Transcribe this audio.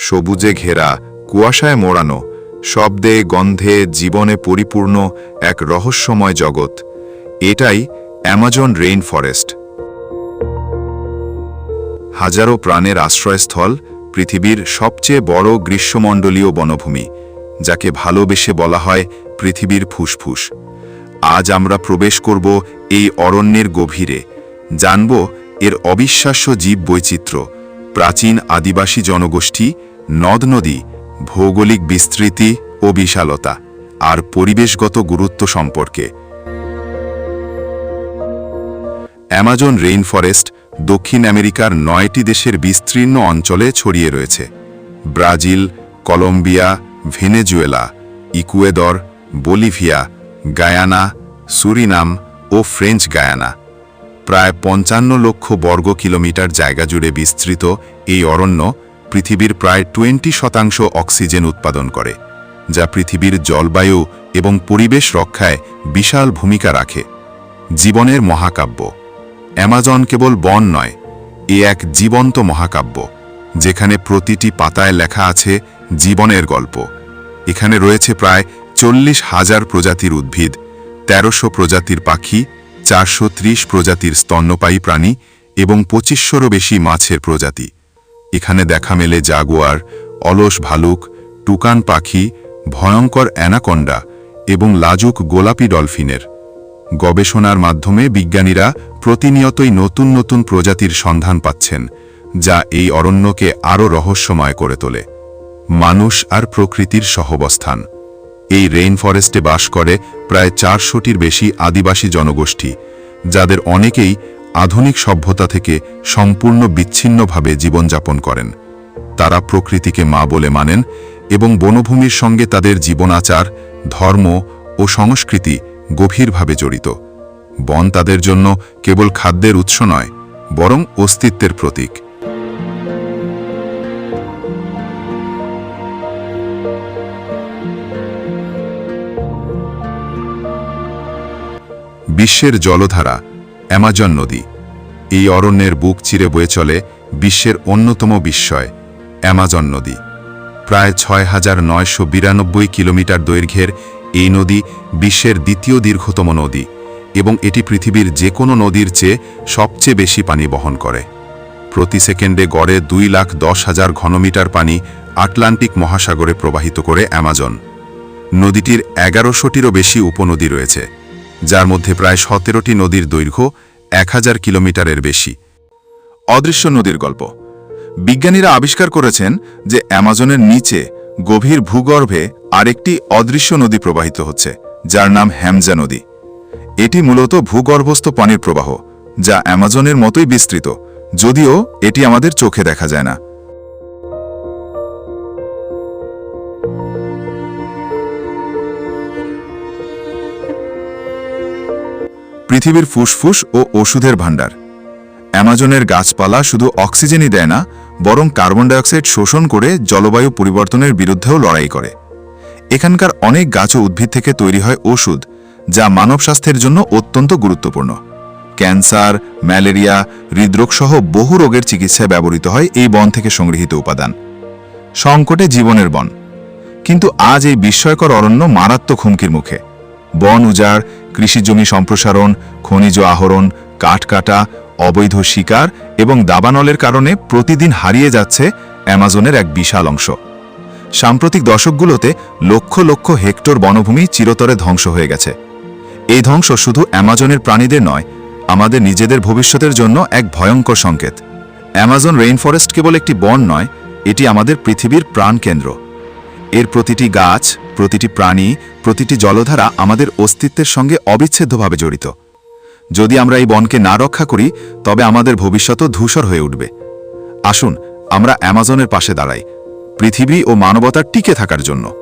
সবুজে ঘেরা, কুয়াশায় মোড়ানো, শব্দে, গন্ধে, জীবনে পরিপূর্ণ এক রহস্যময় জগৎ। এটাই অ্যামাজন রেইন ফরেস্ট। হাজারো প্রাণের আশ্রয়স্থল পৃথিবীর সবচেয়ে বড় গ্রীষ্মমণ্ডলীয় বনভূমি, যাকে ভালোবেসে বলা হয় পৃথিবীর ফুসফুস। আজ আমরা প্রবেশ করব এই অরণ্যের গভীরে। জানব এর অবিশ্বাস্য জীব বৈচিত্র্য প্রাচীন আদিবাসী জনগোষ্ঠী, নদ নদী, ভৌগোলিক বিস্তৃতি ও বিশালতা, আর পরিবেশগত গুরুত্ব সম্পর্কে। অ্যামাজন রেইন ফরেস্ট দক্ষিণ আমেরিকার নয়টি দেশের বিস্তীর্ণ অঞ্চলে ছড়িয়ে রয়েছে। Brazil, Colombia, Venezuela Ecuador Bolivia, Guyana, Suriname ও ফ্রেঞ্চ গায়ানা। প্রায় পঞ্চান্ন লক্ষ বর্গ কিলোমিটার জায়গা জুড়ে বিস্তৃত এই অরণ্য পৃথিবীর প্রায় টোয়েন্টি শতাংশ অক্সিজেন উৎপাদন করে, যা পৃথিবীর জলবায়ু এবং পরিবেশ রক্ষায় বিশাল ভূমিকা রাখে। জীবনের মহাকাব্য। অ্যামাজন কেবল বন নয়, এ এক জীবন্ত মহাকাব্য, যেখানে প্রতিটি পাতায় লেখা আছে জীবনের গল্প। এখানে রয়েছে প্রায় চল্লিশ হাজার প্রজাতির উদ্ভিদ, তেরোশো প্রজাতির পাখি চারশো ত্রিশ প্রজাতির স্তন্যপায়ী প্রাণী এবং পঁচিশশোরও বেশি মাছের প্রজাতি। এখানে দেখা মেলে জাগুয়ার, অলস ভালুক, টুকান পাখি, ভয়ঙ্কর অ্যানাকন্ডা এবং লাজুক গোলাপি ডলফিনের। গবেষণার মাধ্যমে বিজ্ঞানীরা প্রতিনিয়তই নতুন নতুন প্রজাতির সন্ধান পাচ্ছেন, যা এই অরণ্যকে আরও রহস্যময় করে তোলে। মানুষ আর প্রকৃতির সহবস্থান। এই রেইন ফরেস্টে বাস করে প্রায় চারশোটির বেশি আদিবাসী জনগোষ্ঠী, যাদের অনেকেই আধুনিক সভ্যতা থেকে সম্পূর্ণ বিচ্ছিন্নভাবে জীবনযাপন করেন। তারা প্রকৃতিকে মা বলে মানেন এবং বনভূমির সঙ্গে তাদের জীবনাচার, ধর্ম ও সংস্কৃতি গভীরভাবে জড়িত। বন তাদের জন্য কেবল খাদ্যের উৎস নয়, বরং অস্তিত্বের প্রতীক। বিশ্বের জলধারা, অ্যামাজন নদী। এই অরণ্যের বুক চিরে বয়ে চলে বিশ্বের অন্যতম বিস্ময়, অ্যামাজন নদী। প্রায় ছয় হাজার নয়শো বিরানব্বই কিলোমিটার দৈর্ঘ্যের এই নদী বিশ্বের দ্বিতীয় দীর্ঘতম নদী এবং এটি পৃথিবীর যে কোনো নদীর চেয়ে সবচেয়ে বেশি পানি বহন করে। প্রতি সেকেন্ডে গড়ে দুই লাখ দশ হাজার ঘনমিটার পানি আটলান্টিক মহাসাগরে প্রবাহিত করে অ্যামাজন। নদীটির এগারোশোটিরও বেশি উপনদী রয়েছে। যার মধ্যে প্রায় সতেরোটি নদীর দৈর্ঘ্য এক হাজার কিলোমিটারের বেশি। অদৃশ্য নদীর গল্প। বিজ্ঞানীরা আবিষ্কার করেছেন যে অ্যামাজনের নিচে গভীর ভূগর্ভে আরেকটি অদৃশ্য নদী প্রবাহিত হচ্ছে, যার নাম হ্যামজা নদী। এটি মূলত ভূগর্ভস্থ পানির প্রবাহ, যা অ্যামাজনের মতোই বিস্তৃত, যদিও এটি আমাদের চোখে দেখা যায় না। পৃথিবীর ফুসফুস ও ওষুধের ভাণ্ডার। অ্যামাজনের গাছপালা শুধু অক্সিজেনই দেয় না, বরং কার্বন ডাইঅক্সাইড শোষণ করে জলবায়ু পরিবর্তনের বিরুদ্ধেও লড়াই করে। এখানকার অনেক গাছ ও উদ্ভিদ থেকে তৈরি হয় ওষুধ, যা মানব স্বাস্থ্যের জন্য অত্যন্ত গুরুত্বপূর্ণ। ক্যান্সার, ম্যালেরিয়া হৃদরোগ সহ বহু রোগের চিকিৎসায় ব্যবহৃত হয় এই বন থেকে সংগৃহীত উপাদান। সংকটে জীবনের বন। কিন্তু আজ এই বিস্ময়কর অরণ্য মারাত্মক হুমকির মুখে। বন উজাড় কৃষিজমি সম্প্রসারণ, খনিজ আহরণ, কাঠ কাটা, অবৈধ শিকার এবং দাবানলের কারণে প্রতিদিন হারিয়ে যাচ্ছে অ্যামাজনের এক বিশাল অংশ। সাম্প্রতিক দশকগুলোতে লক্ষ লক্ষ হেক্টর বনভূমি চিরতরে ধ্বংস হয়ে গেছে। এই ধ্বংস শুধু অ্যামাজনের প্রাণীদের নয়, আমাদের নিজেদের ভবিষ্যতের জন্য এক ভয়ঙ্কর সংকেত। অ্যামাজন রেইন ফরেস্ট কেবল একটি বন নয়, এটি আমাদের পৃথিবীর প্রাণকেন্দ্র। এর প্রতিটি গাছ, প্রতিটি প্রাণী, প্রতিটি জলধারা আমাদের অস্তিত্বের সঙ্গে অবিচ্ছেদ্যভাবে জড়িত। যদি আমরা এই বনকে না রক্ষা করি, তবে আমাদের ভবিষ্যতও ধূসর হয়ে উঠবে। আসুন, আমরা অ্যামাজনের পাশে দাঁড়াই। পৃথিবী ও মানবতার টিকে থাকার জন্য।